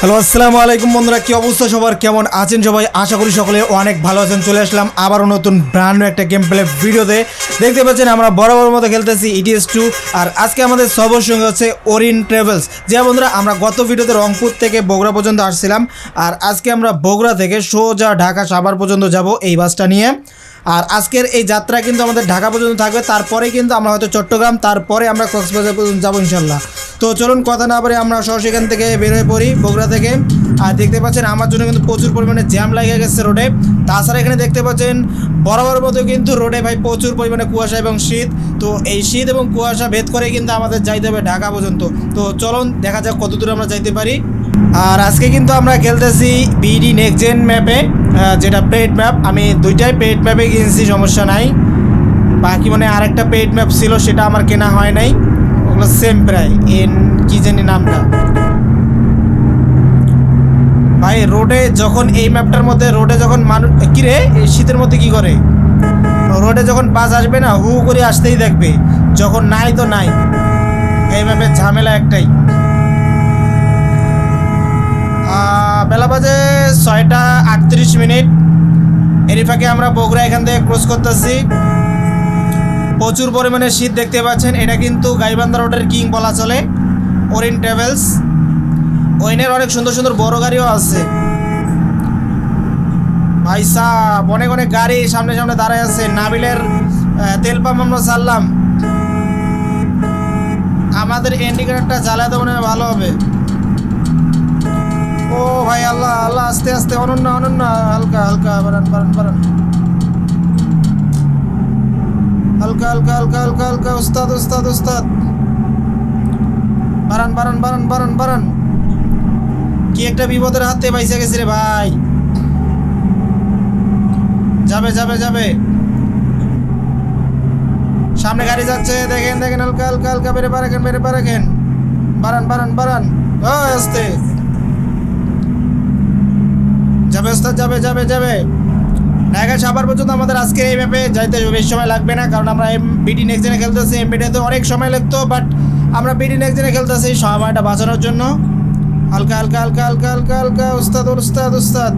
Hello, আসসালামু আলাইকুম বন্ধুরা, কি অবস্থা সবার? কেমন আছেন সবাই? আশা করি সকলে অনেক ভালো আছেন। চলে আসলাম আবারও নতুন ব্র্যান্ড একটা গেম প্লে ভিডিওতে দেখতে পাচ্ছেন আমরা বরাবর মতো খেলতেছি ইটিএস টু আর আজকে আমাদের সবার সঙ্গে হচ্ছে ওরিন ট্রাভেলস যে বন্ধুরা, আমরা গত ভিডিওতে রংপুর থেকে বগুড়া পর্যন্ত আসছিলাম। আর আজকে আমরা বগুড়া থেকে সোজা ঢাকা সাভার পর্যন্ত যাব এই বাসটা নিয়ে। আর আজকের এই যাত্রা কিন্তু আমাদের ঢাকা পর্যন্ত থাকবে। তারপরে কিন্তু আমরা হয়তো চট্টগ্রাম, তারপরে আমরা কক্সবাজার পর্যন্ত যাব ইনশাল্লাহ। তো চলুন কথা না বলে আমরা সরাসরি এখান থেকে বের হয়ে পড়ি বগুড়া থেকে। আর দেখতে পাচ্ছেন, আমার জন্য কিন্তু প্রচুর পরিমাণে জ্যাম লাগে গেছে রোডে। তাছাড়া এখানে দেখতে পাচ্ছেন, বরাবর মতো কিন্তু রোডে ভাই প্রচুর পরিমাণে কুয়াশা এবং শীত। তো এই শীত এবং কুয়াশা ভেদ করে কিন্তু আমাদের যাইতে হবে ঢাকা পর্যন্ত। তো চলুন, দেখা যাক কত দূর আমরা যাইতে পারি। আর আজকে কিন্তু আমরা খেলতেছি বিডি নেক্সট জেন ম্যাপে যেটা পেড ম্যাপ আমি দুইটাই পেড ম্যাপে কিনছি সমস্যা নাই। বাকি মানে আরেকটা পেড ম্যাপ ছিল সেটা আমার কেনা হয় নাই। ওগুলো সেম প্রায় এন কি জানি নামটা। ভাই রোডে যখন এই ম্যাপটার মধ্যে রোডে যখন মানুষ কিরে এই শীতের মধ্যে কি করে? রোডে যখন বাস আসবে না হু করে আসতেই দেখবে। যখন নাই তো নাই। এই ম্যাপের ঝামেলা একটাই। আহ, বেলা বাজে ছয়টা আটত্রিশ মিনিট। এরই ফাঁকে আমরা বগুড়া এখান থেকে ক্রস করতেছি। প্রচুর পরিমাণে শীত দেখতে পাচ্ছেন। এটা কিন্তু গাইবান্ধা রোডের কিং বলা চলে ওরিন ট্রাভেলস ওইনের অনেক সুন্দর সুন্দর বড় গাড়িও আছে। ভাই সাহ অনেক অনেক গাড়ি সামনে সামনে দাঁড়ায় আছে। নাবিলের তেল পাম্প আমরা চাললাম আমাদের ইন্ডিকেটারটা জ্বালাতে মনে হয় ভালো হবে। ও ভাই, আল্লাহ আল্লাহ, আস্তে আস্তে, অনন্য অনন্য, হালকা হালকা বারান বারান বারান হালকা হালকা হালকা হালকা হালকা উস্তাদ উস্তাদ উস্তাদ বারান বারান বারান বারান বারান কি একটা বিপদের হাতে পাইছে গেছে রে ভাই। যাবে যাবে যাবে। সামনে গাড়ি যাচ্ছে, দেখেন দেখেন, হালকা হালকা হালকা, বেড়ে পারেন বেড়ে পারেন বারান বারান বারান ও আস্তে। যাবে ওস্তাদ, যাবে যাবে যাবে। ঢাকা সাভার পর্যন্ত আমাদের আজকে এই ম্যাপে যাইতে বেশি সময় লাগবে না, কারণ আমরা এম বিডি নেক্সট জেনে খেলতেছি। এম বিডিতে অনেক সময় লাগতো বাট আমরা বিডি নেক্সট জেনে খেলতেছি, সময়টা বাঁচানোর জন্য। হালকা হালকা হালকা হালকা হালকা হালকা উস্তাদ উস্তাদ উস্তাদ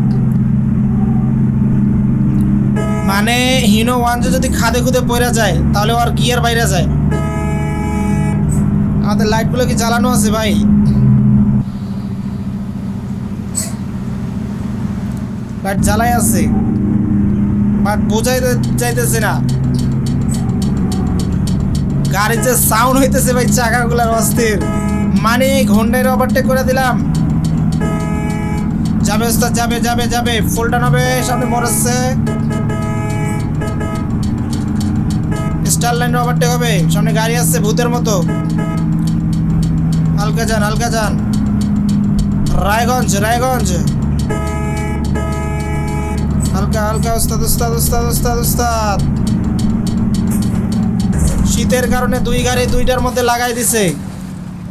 মানে হিনো ওয়ান যদি খাদে খুদে পড়ে যায়, তাহলে ওর গিয়ার বাইরে যায়। আমাদের লাইটগুলো কি জ্বালানো আছে ভাই? বাট জ্বালাই আছে। বাট বোঝাই যাইতেছে না। গাড়ির যে সাউন্ড হইতেছে ভাই, চাকাগুলার অস্থির। মানে ঘন্টায় ওভারটেক করে দিলাম। যাবে ওস্তাদ, যাবে যাবে যাবে। ফুলটা হবে সামনে মরছে স্টার লাইন ওভারটেক হবে। সামনে গাড়ি আসছে ভূতের মতো। হালকা যান হালকা যান। রায়গঞ্জ রায়গঞ্জ। হালকা হালকা উস্তাদ উস্তাদ উস্তাদ উস্তাদ উস্তাদ। শীতের কারণে দুই গাড়ি দুইটার মধ্যে লাগাই দিছে।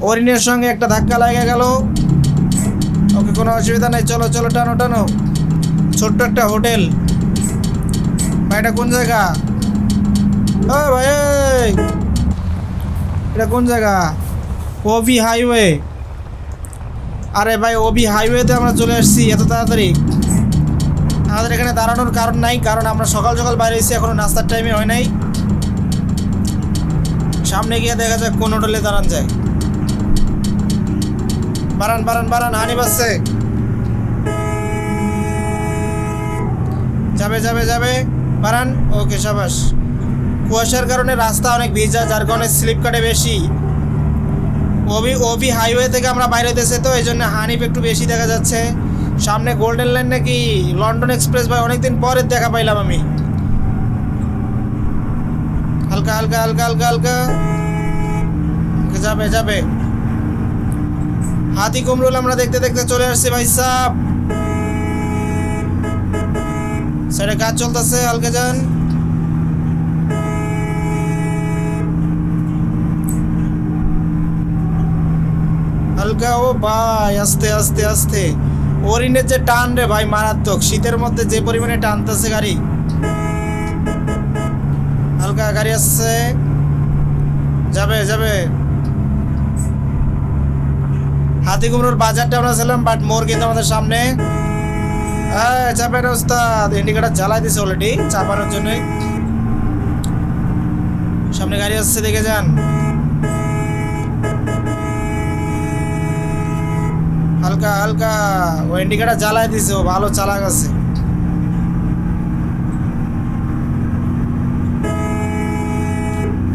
অরিনের সঙ্গে একটা ধাক্কা লাগে গেল। ওকে কোনো অসুবিধা নাই, চলো চলো, টানো টানো। ছোট্ট একটা হোটেল। ভাই, এটা কোন জায়গা? ও ভাই এটা কোন জায়গা? ওভি হাইওয়ে। আরে ভাই ওভি হাইওয়েতে আমরা চলে আসছি, এত তাড়াতাড়ি। আমাদের এখানে দাঁড়ানোর কারণ নাই, কারণ আমরা সকাল সকাল বাইরে এসেছি এখনও নাস্তার টাইমে হয় নাই। সামনে গিয়ে দেখা যাক কোন হোটেলে দাঁড়ান যায়। বারান বারান বারান হানি বাসছে যাবে যাবে যাবে। বারান ওকে, সাবাস। কুয়াশার কারণে রাস্তা অনেক ভিজা, যার কারণে স্লিপ কাটে বেশি। ওবি ওবি হাইওয়ে থেকে আমরা বাইরে দেশে তো এই জন্য হানিফ একটু বেশি দেখা যাচ্ছে। সামনে গোল্ডেন লাইন নাকি লন্ডন এক্সপ্রেস ভাই, অনেকদিন পরে দেখা পাইলাম আমি। হালকা হালকা হালকা হালকা হালকা। যাবে যাবে। হাতি কুমরুল আমরা দেখতে দেখতে চলে আসছি ভাই সাহ সাইডে কাজ চলতেছে, হালকা যান। হালকা ও ভাই, আস্তে আস্তে আস্তে। ওরিনের যে টান রে ভাই মারাত্মক। শীতের মধ্যে যে পরিমাণে টানতেছে গাড়ি। হালকা গাড়ি আসছে। যাবে যাবে। হাতি কুমড়োর বাজারটা আমরা ছিলাম বাট মোর কিন্তু আমাদের সামনে। এই, চাপের ওস্তাদ ইন্ডিকেটার জ্বালাই দিছে অলরেডি চাপানোর জন্যই। সামনে গাড়ি আসছে দেখে যান। হালকা হালকা। ও ইন্ডিকেটার জ্বালাই দিছে, ও ভালো চালাক আছে।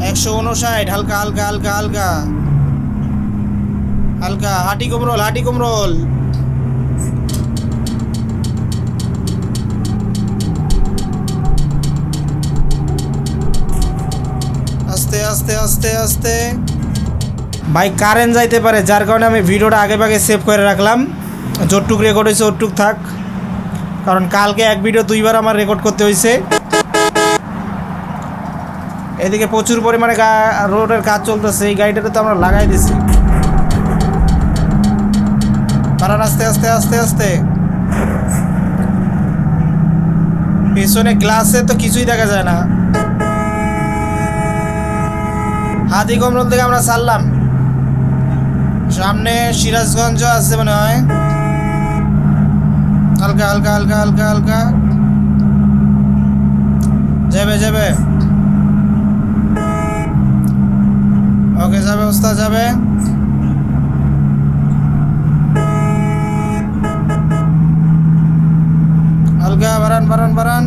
একশো উনষাট, হালকা হালকা হালকা হালকা। হালকা, হাটি কুমরোল হাটি কুমরোল। আস্তে আস্তে আস্তে আস্তে। ভাই কারেন্ট যাইতে পারে, যার কারণে আমি ভিডিওটা আগে ভাগে সেভ করে রাখলাম। যতটুক রেকর্ড হয়েছে ওটুক থাক। কারণ কালকে এক ভিডিও দুইবার আমার রেকর্ড করতে হয়েছে। এদিকে প্রচুর পরিমাণে রোডের কাজ চলতেছে, এই গাড়িটাতে তো আমরা লাগাই দিছি। বাড়ান আস্তে আস্তে আস্তে আস্তে। পেছনে গ্লাসে তো কিছুই দেখা যায় না। হাতি কমরল থেকে আমরা ছাড়লাম। সামনে সিরাজগঞ্জ আছে মনে হয়। হালকা হালকা হালকা হালকা হালকা। যাবে যাবে। ওকে, যাবে, ওস্তাদ, যাবে। হালকা, বাড়ান বাড়ান বাড়ান।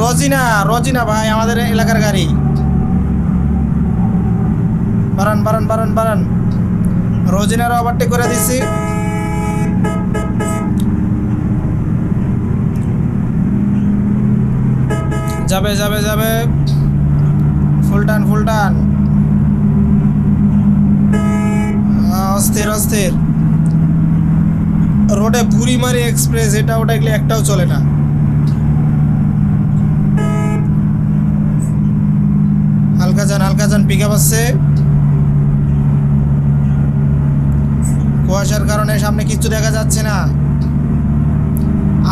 রজিনা রজিনা ভাই, আমাদের এলাকার গাড়ি। বাড়ান বাড়ান বাড়ান বাড়ান রজিনার ওভারটেক করে দিছি। যাবে যাবে যাবে। ফুল টান ফুল টান অস্থির অস্থির। রোডে বুড়িমারি এক্সপ্রেস, এটা ওটা এগুলো একটাও চলে না। হালকা যান হালকা যান পিক আপ আসছে। কুয়াশার কারণে সামনে কিচ্ছু দেখা যাচ্ছে না।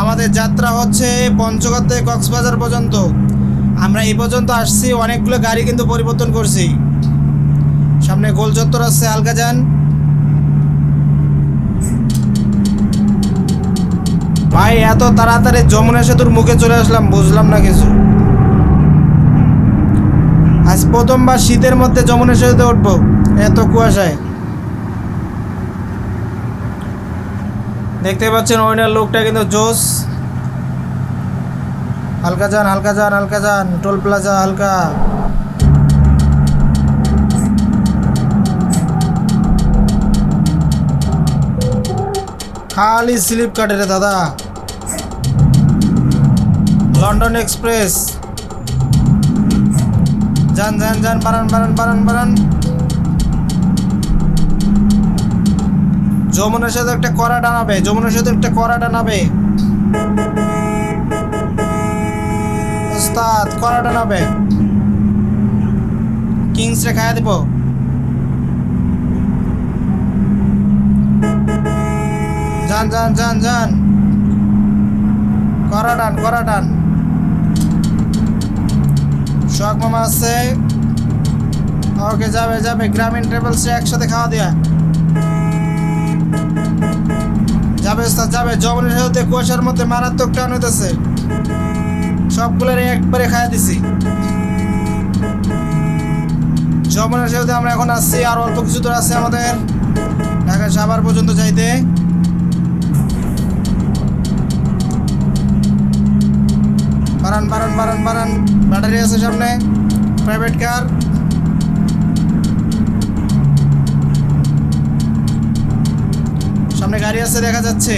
আমাদের যাত্রা হচ্ছে পঞ্চগড় থেকে কক্সবাজার পর্যন্ত। আমরা এই পর্যন্ত আসছি, অনেকগুলো গাড়ি কিন্তু পরিবর্তন করছি। সামনে গোল চত্বর আসছে হালকা যান ভাই, এত তাড়াতাড়ি যমুনা সেতুর মুখে চলে আসলাম, বুঝলাম না কিছু। আজ প্রথমবার শীতের মধ্যে যমুনা সেতুতে উঠবো, এত কুয়াশায়। দেখতে পাচ্ছেন ওইনার লোকটা কিন্তু জোস হালকা যান হালকা যান হালকা যান, টোল প্লাজা হালকা। খালি স্লিপ কাটে রে দাদা। London Express. যান যান যান বারান বারান বারান বারান যমুনার সাথে একটা কড়া টানাবে, যমুনার সাথে একটা কড়া টানাবে। ওস্তাদ, কড়া টানাবে। কিংস রে খাইয়া দিব। যান যান যান যান। কড়া টান কড়া টান। শখ মামা আছে। ওকে যাবে যাবে। গ্রামীণ ট্রাভেলস একসাথে খাওয়া দেয়া। যাবে যাবে। জবনের সাথে কুয়াশার মধ্যে মারাত্মক টান হইতেছে। সবগুলোর একবারে খাইয়া দিছি। জবনের সাথে আমরা এখন আসছি আর অল্প কিছু দূর আছে আমাদের। ঢাকা সাভার পর্যন্ত যাইতে। বারান বারান বারান বারান ব্যাটারি আছে সামনে। প্রাইভেট কার সামনে গাড়ি আছে, দেখা যাচ্ছে।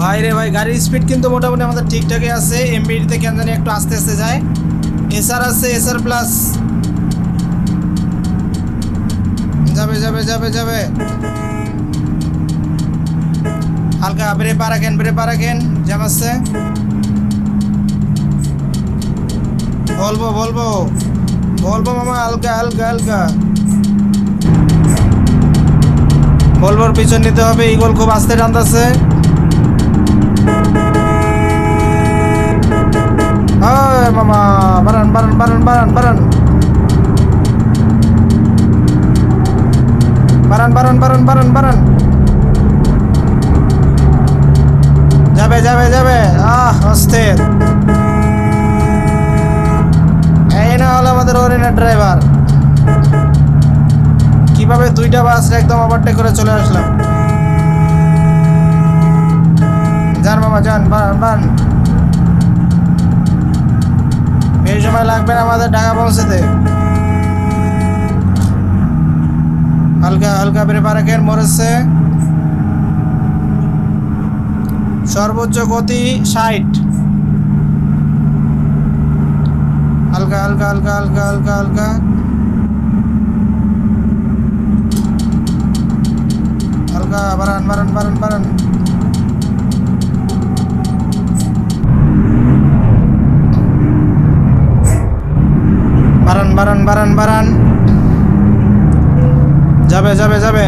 ভাই রে ভাই, গাড়ির স্পিড কিন্তু মোটামুটি আমাদের ঠিকঠাকই আছে। এমবিডিতে কেন জানি একটু আস্তে আস্তে যায়। এসআর আছে এসআর প্লাস যাবে যাবে যাবে যাবে। হালকা ব্রে পা রাখেন ব্রে পা রাখেন জ্যাম আসছে। বলব বলব বলব মামা, হালকা হালকা হালকা। বলবার পিছন নিতে হবে ইগল খুব আস্তে টানতেছে। মামা বারান বারান বারান বারান বারান বারান বারান বারান বারান বারান যাবে যাবে যাবে। আহ, অস্থির। এই না হলো আমাদের অরিনা ড্রাইভার কীভাবে দুইটা বাস একদম ওভারটেক করে চলে আসলাম। যান মামা যান বান। বেশি সময় লাগবে না আমাদের ঢাকা পৌঁছাতে। হালকা হালকা প্রেপার রাখেন মরেছে। সর্বোচ্চ গতি ষাট। হালকা হালকা হালকা হালকা হালকা হালকা। হালকা বারান বারান বারান বারান বারান বারান বারান বারান যাবে যাবে যাবে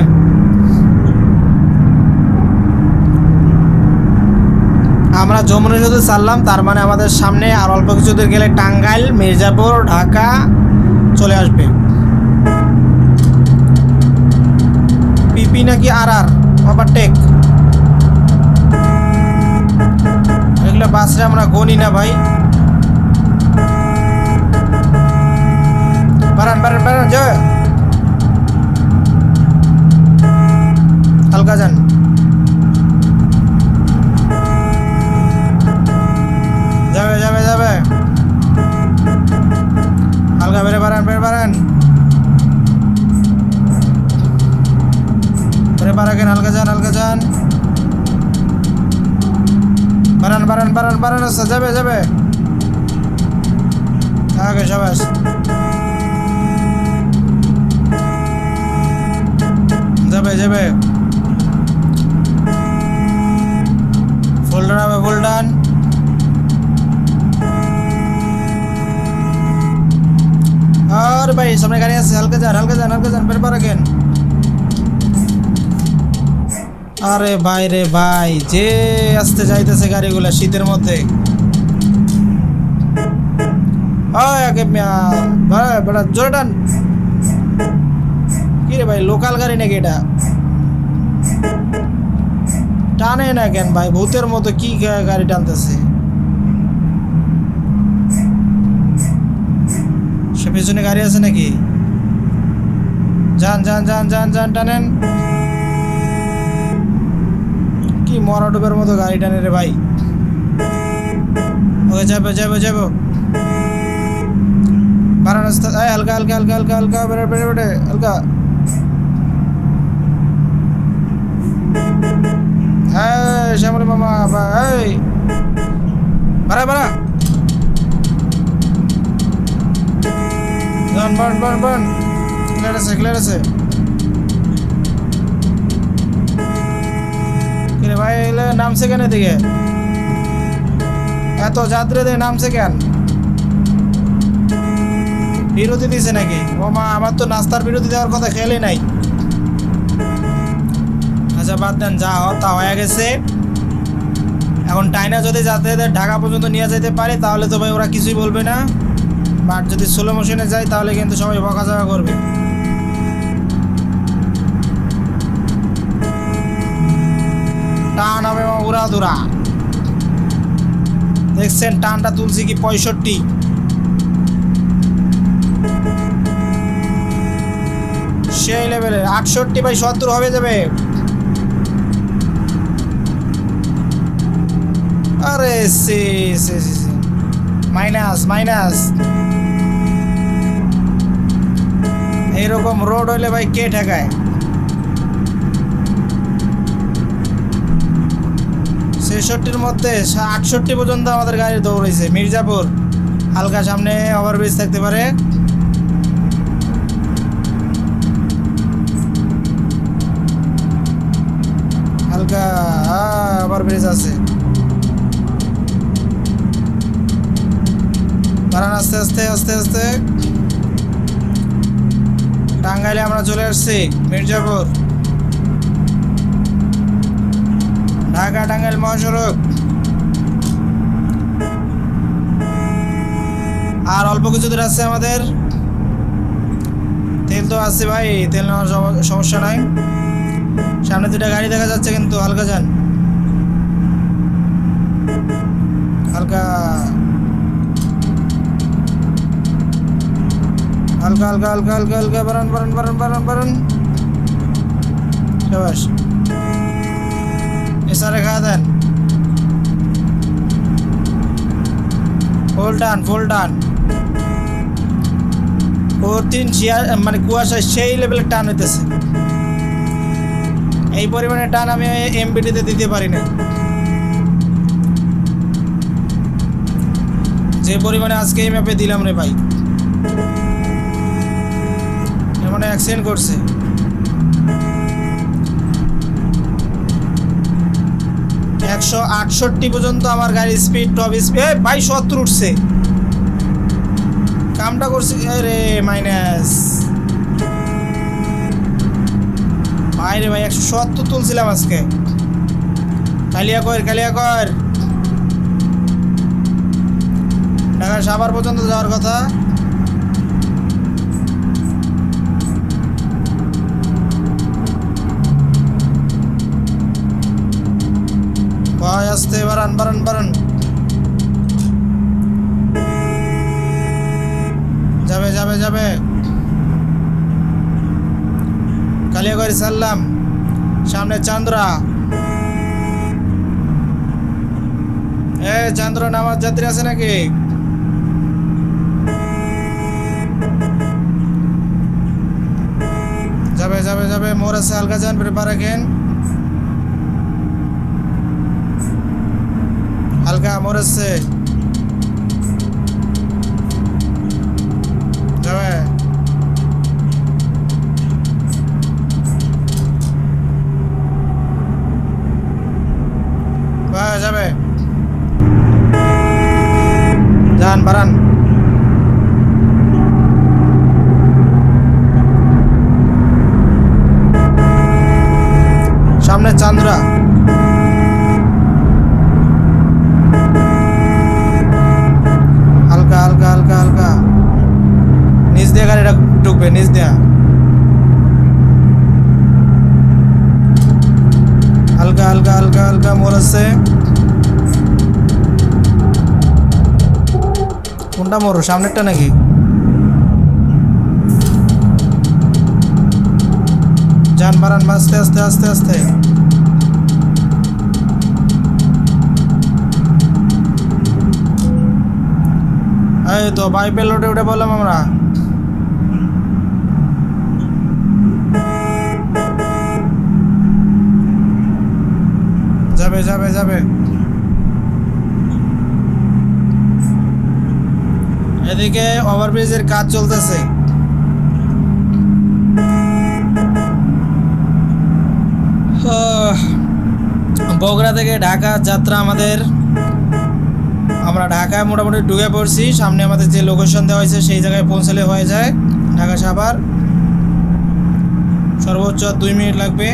আমরা যমুনা শুধু চাললাম তার মানে আমাদের সামনে আর অল্প কিছু দূর গেলে টাঙ্গাইল, মির্জাপুর, ঢাকা চলে আসবে। পিপি নাকি আর আর ওভারটেক এগুলো বাসরে আমরা গনি না ভাই বারান বারান বারান যাবে হালকা যান যাবে যাবে যাবে হালকা বেড়ে বাড়ান বেড়ে বাড়ান বেড়ে বাড়াকেন হালকা যান হালকা যান। বাড়ান বাড়ান বাড়ান বাড়ান আচ্ছা যাবে যাবে। আগে সবাস। যাবে যাবে। ফুলডান হবে ফুলডান আর ভাই, সামনে গাড়ি আছে, হালকা যান হালকা যান হালকা যান বেরবার রাখেন আরে ভাই রে ভাই, যে আসতে যাইতেছে গাড়িগুলা শীতের মধ্যে। বেটা, জোরে টান। কি রে ভাই লোকাল গাড়ি নাকি এটা? টানে না কেন ভাই, ভূতের মতো কি গাড়ি টানতেছে? সে পেছনে গাড়ি আছে নাকি? যান যান যান যান যান, টানেন। কি মরাডুবের মতো গাড়ি টানে রে ভাই? ওকে যাবে যাবে, যাব। রাস্তা হালকা হালকা হালকা হালকা হালকা, বেড়ে বেড়ে বেড়ে, হালকা। এই, শ্যামলি মামা এই। বাড়া বাড়া। বান বান বান বান। ক্লিয়ার আছে ক্লিয়ার আছে। ভাই নামছে কেন এদিকে এত যাত্রী দিয়ে নামছে কেন? বিরতি দিছে নাকি? ও মা, আমার তো নাস্তার বিরতি দেওয়ার কথা খেলে নাই। আচ্ছা বাদ দেন, যা হওয়ার তা হয়ে গেছে। এখন টাইনা যদি যাতে ঢাকা পর্যন্ত নিয়ে যেতে পারে, তাহলে তো ভাই ওরা কিছুই বলবে না। বাট যদি স্লো মোশনে যায়, তাহলে কিন্তু সবাই বকাঝকা করবে। উড়া দুরা দেখছেন, টানটা তুলছি কি পঁয়ষট্টি? সেই লেভেলের, আটষট্টি বাই সত্তর হবে যাবে। আরে সে। Minus minus. এইরকম রোড হইলে ভাই কে ঠেকায়? ছেষট্টির মধ্যে আটষট্টি পর্যন্ত আমাদের গাড়ি দৌড়েছে মির্জাপুর, হালকা সামনে ওভারব্রিজ থাকতে পারে। হালকা আছে। আস্তে আস্তে আস্তে আস্তে। টাঙ্গাইলে আমরা চলে আসছি, মির্জাপুর। ঢাকা মহাসড়ক। আর অল্প কিছু দূর আছে আমাদের। তেল তো আছে ভাই, তেল নেওয়ার সম- সমস্যা নাই। সামনে দুটা গাড়ি দেখা যাচ্ছে কিন্তু হালকা যান। হালকা। হালকা হালকা হালকা হালকা হালকা বারান বারান বারান বারান বারান শাবাশ এসারে খা দেন। ফুল টান ফুল টান ও তিন মানে কুয়াশা সেই লেভেলের টান হইতেছে। এই পরিমাণে টান আমি এমবিটিতে দিতে পারি না যে পরিমাণে আজকে এই ম্যাপে দিলাম রে ভাই। এর মানে অ্যাক্সিডেন্ট করছে। একশো আটষট্টি পর্যন্ত আমার গাড়ির স্পিড টপ স্পিড ভাই, সত্তর উঠছে। কামটা করছি রে মাইনাস ভাই রে ভাই, একশো সত্তর তুলছিলাম আজকে। কালিয়া কর কালিয়া কর। ঢাকা সাভার পর্যন্ত যাওয়ার কথা। আসতে বারান বারান বারান। যাবে যাবে যাবে। কালিয়াগড়ি সারলাম। সামনে চান্দ্রা। এ, চান্দ্র নামাজ যাত্রী আছে নাকি? যাবে যাবে যাবে। মোর আছে হালকা যান, প্রিপার রাখেন। হালকা মোর আছে কোনটা মোর, সামনেরটা নাকি? যান, বাড়ান আস্তে আস্তে আস্তে আস্তে। এই তো, বাইপের লোটে উঠে বললাম আমরা। যাবে যাবে যাবে। এদিকে ওভারব্রিজের কাজ চলতেছে। বগুড়া থেকে ঢাকা যাত্রা আমাদের। আমরা ঢাকায় মোটামুটি ঢুকে পড়ছি। সামনে আমাদের যে লোকেশন দেওয়া হয়েছে, সেই জায়গায় পৌঁছালে হয়ে যায়। ঢাকা সাভার সর্বোচ্চ দুই মিনিট লাগবে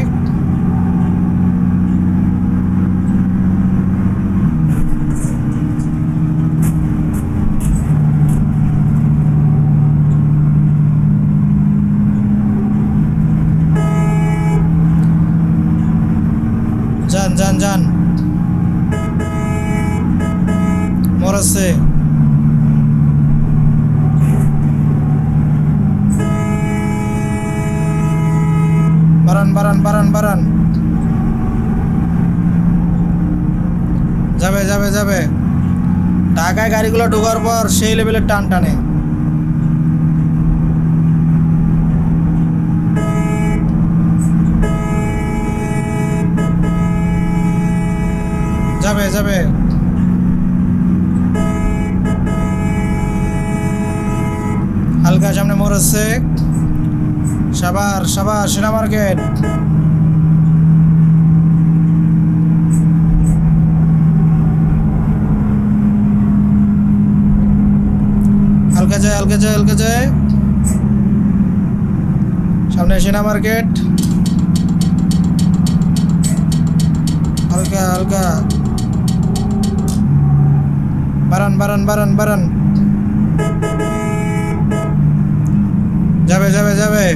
যান যান যান মরাচ্ছে বারান বারান বারান বারান যাবে যাবে। ঢাকায় গাড়িগুলো ঢোকার পর সেই লেভেলের টান টানে যাবে যাবে। হালকা সামনে মোড় আছে সাবার সাবার সেনা মার্কেট। হালকা যায় হালকা যায় হালকা যায়। সামনে সেনা মার্কেট। হালকা হালকা। বারান বারান বারান বারান যাবে যাবে যাবে।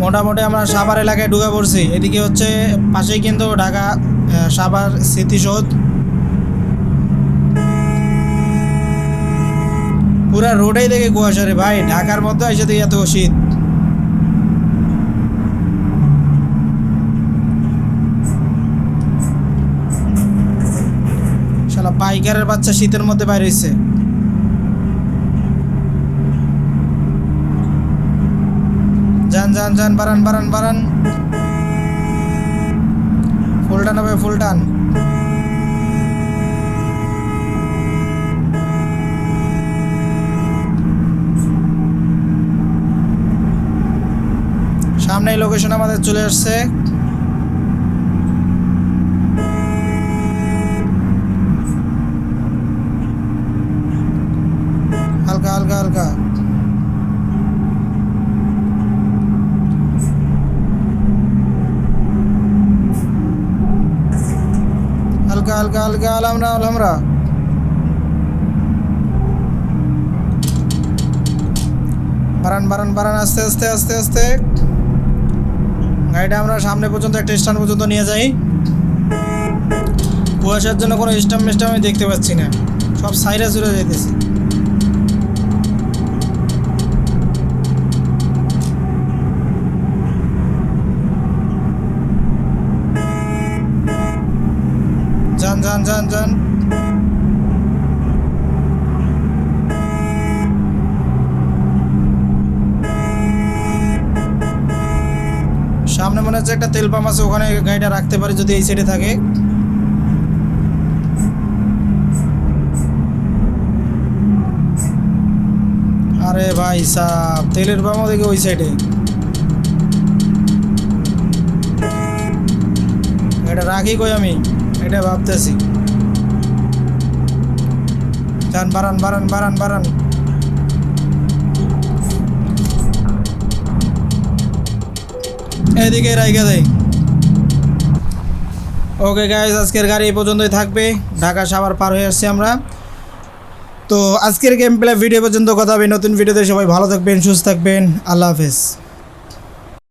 মোটামুটি আমরা সাভার এলাকায় ঢুকে পড়ছি। এদিকে হচ্ছে পাশেই কিন্তু ঢাকা সাভার স্মৃতিসৌধ। পুরা রোডেই দেখে কুয়াশা রে ভাই, ঢাকার মধ্যে এসে দেখি এত শীত। শালা পাইকারের বাচ্চা শীতের মধ্যে বাইরে হয়েছে যান যান যান, বাড়ান বাড়ান বাড়ান। ফুল টান হবে ফুল টান সামনে লোকেশন আমাদের চলে আসছে। হালকা হালকা হালকা। হালকা হালকা হালকা আলহামরা আস্তে আস্তে আস্তে আস্তে। গাড়িটা আমরা সামনে পর্যন্ত, একটা স্ট্যান্ড পর্যন্ত নিয়ে যাই। কুয়াশার জন্য কোনো স্টাম্প মিস্টাম আমি দেখতে পাচ্ছি না। সব সাইরা চলে যাইতেছে যান যান যান যান হচ্ছে একটা তেল পাম্প আছে, ওখানে গাড়িটা রাখতে পারি যদি এই সাইডে থাকে। আরে ভাই সাহ তেলের পাম্প দেখে ওই সাইডে এটা রাখি কই আমি? এটা ভাবতেছি। যান, বাড়ান বাড়ান বাড়ান বাড়ান। এদিকে রাইগা দেয়। ওকে গাইজ আজকের গাড়ি এই পর্যন্তই থাকবে। ঢাকা সাভার পার হয়ে আসছি আমরা। তো আজকের গেম প্লে ভিডিও পর্যন্ত কথা হবে। নতুন ভিডিওতে সবাই ভালো থাকবেন, সুস্থ থাকবেন। আল্লাহ হাফেজ।